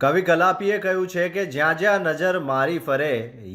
કવિ કલાપીએ કહ્યું છે કે જ્યાં જ્યાં નજર મારી ફરે,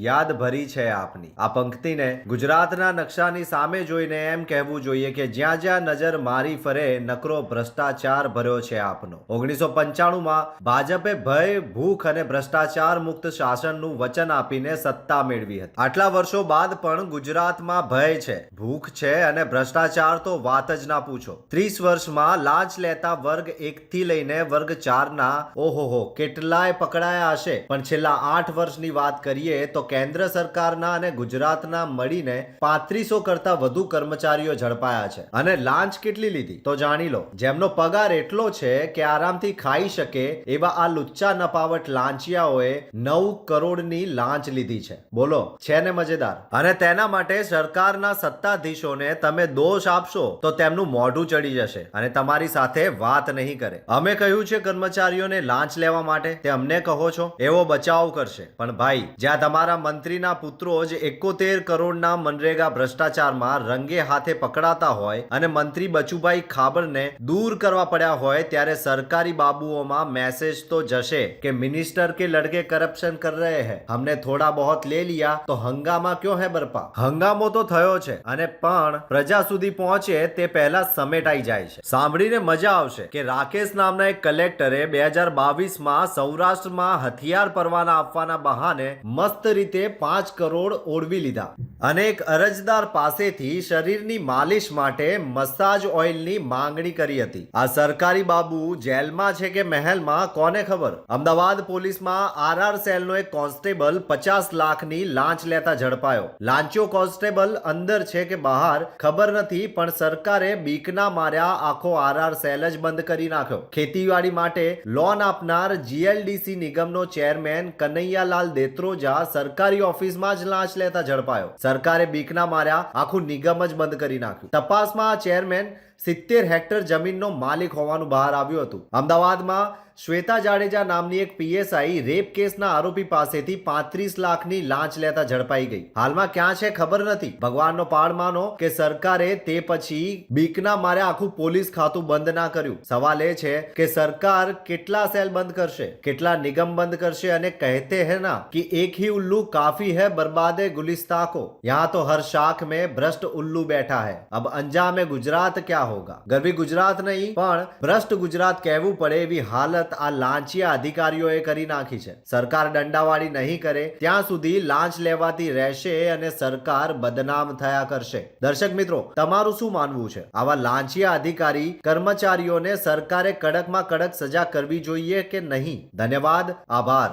યાદ ભરી છે આપની. આ પંક્તિને ગુજરાતના નકશાની સામે જોઈને એમ કહેવું જોઈએ કે જ્યાં જ્યાં નજર મારી ફરે, નકરો ભ્રષ્ટાચાર ભર્યો છે આપનો. ઓગણીસો પંચાણુંમાં ભાજપે ભય, ભૂખ અને ભ્રષ્ટાચાર મુક્ત શાસનનું વચન આપીને સત્તા મેળવી હતી. આટલા વર્ષો બાદ પણ ગુજરાતમાં ભય છે, ભૂખ છે અને ભ્રષ્ટાચાર તો વાત જ ના પૂછો. ત્રીસ વર્ષમાં લાંચ લેતા વર્ગ એક થી લઈને વર્ગ ચારના, ઓહોહો કેટલાય પકડાયા હશે. પણ છેલ્લા આઠ વર્ષની વાત કરીએ તો કેન્દ્ર સરકારના અને ગુજરાતના મળીને પાંત્રીસો કરતા વધુ કર્મચારીઓ ઝડપાયા છે. અને લાંચ કેટલી લીધી? તો જાણી લો. જેમનો પગાર એટલો છે કે આરામથી ખાઈ શકે એવા આ લુચ્ચા નપાવટ લાંચિયાઓએ નવ કરોડની લાંચ લીધી છે. બોલો, છે ને મજેદાર? અને તેના માટે સરકારના સત્તાધીશોને તમે દોષ આપશો તો તેમનું મોઢું ચડી જશે. અને તમારી સાથે વાત નહીં કરે. અમે કહ્યું છે કર્મચારીઓને લાંચ લેવા માટે માટે તે અમને કહો છો? એવો બચાવ કરશે. પણ ભાઈ, જ્યાં તમારા મંત્રીના પુત્રો જ એકોતેર કરોડના મનરેગા ભ્રષ્ટાચારમાં રંગે હાથે પકડાતા હોય અને મંત્રી બચુભાઈ ખાબરને દૂર કરવા પડ્યા હોય ત્યારે સરકારી બાબુઓમાં મેસેજ તો જશે કે મિનિસ્ટર કે લડકે કરપ્શન કર રહે હે. હમને થોડા બહોત લે લિયા તો હંગામા ક્યો હે બરપા? હંગામો તો થયો છે અને પણ પ્રજા સુધી પહોંચે તે પહેલા સમેટાઈ જાય છે. સાંભળીને મજા આવશે કે રાકેશ નામના એક કલેક્ટરે બે હજાર બાવીસમાં સૌરાષ્ટ્રમાં હથિયાર પરવાના આપવાના બહાને મસ્ત રીતે પાંચ કરોડ ઓળવી લીધા. અને અરજદાર પાસેથી શરીરની માલિશ માટે મસાજ ઓઇલની માંગણી કરી હતી. આ સરકારી બાબુ જેલમાં છે કે મહેલમાં કોને ખબર? અમદાવાદ પોલીસમાં આરઆર સેલનો એક કોન્સ્ટેબલ પચાસ લાખની લાંચ લેતા ઝડપાયો. લાંચો કોન્સ્ટેબલ અંદર છે કે બહાર ખબર નથી, પણ સરકારે બીકના માર્યા આખો આરઆર સેલ જ બંધ કરી નાખ્યો. ખેતીવાડી માટે લોન આપનાર જીએલડીસી નિગમનો ચેરમેન કનૈયાલાલ દેત્રોજા સરકારી ઓફિસમાં જ લાંચ લેતા ઝડપાયો. સરકારે બીકના માર્યા, આખું નિગમ જ બંધ કરી નાખ્યું. તપાસમાં ચેરમેન સિત્તેર હેક્ટર જમીનનો માલિક હોવાનું બહાર આવ્યું હતું. અમદાવાદમાં શ્વેતા જાડેજા નામની એક પીએસઆઈ રેપ કેસના આરોપી પાસેથી પાંત્રીસ લાખની લાંચ લેતા ઝડપાઈ ગઈ. હાલમાં ક્યાં છે ખબર નથી. ભગવાનનો પાડ માનો કે સરકારે તે પછી બીકના મારે આખું પોલીસ ખાતું બંધ ના કર્યું. સવાલ એ છે કે સરકાર કેટલા સેલ બંધ કરશે, કેટલા નિગમ બંધ કરશે અને કહેતે હે ના કે એક હી ઉલ્લુ કાફી હે બરબાદે ગુલિસ્તા કો યહાં તો હર શાખ મેં ભ્રષ્ટ ઉલ્લુ બેઠા હે. અબ અંજામે ગુજરાત ક્યા क्या होगा ગરવી ગુજરાત નહીં પણ ભ્રષ્ટ ગુજરાત કહેવું પડે એવી હાલત આ લાંચિયા અધિકારીઓએ કરી નાખી છે સરકાર દંડાવાળી નહીં કરે ત્યાં સુધી લાંચ લેવાતી રહેશે અને સરકાર બદનામ થયા કરશે દર્શક મિત્રો તમારું શું માનવું છે આવા લાંચિયા અધિકારી કર્મચારીઓને સરકારે કડકમાં કડક સજા કરવી જોઈએ કે નહીં ધન્યવાદ આભાર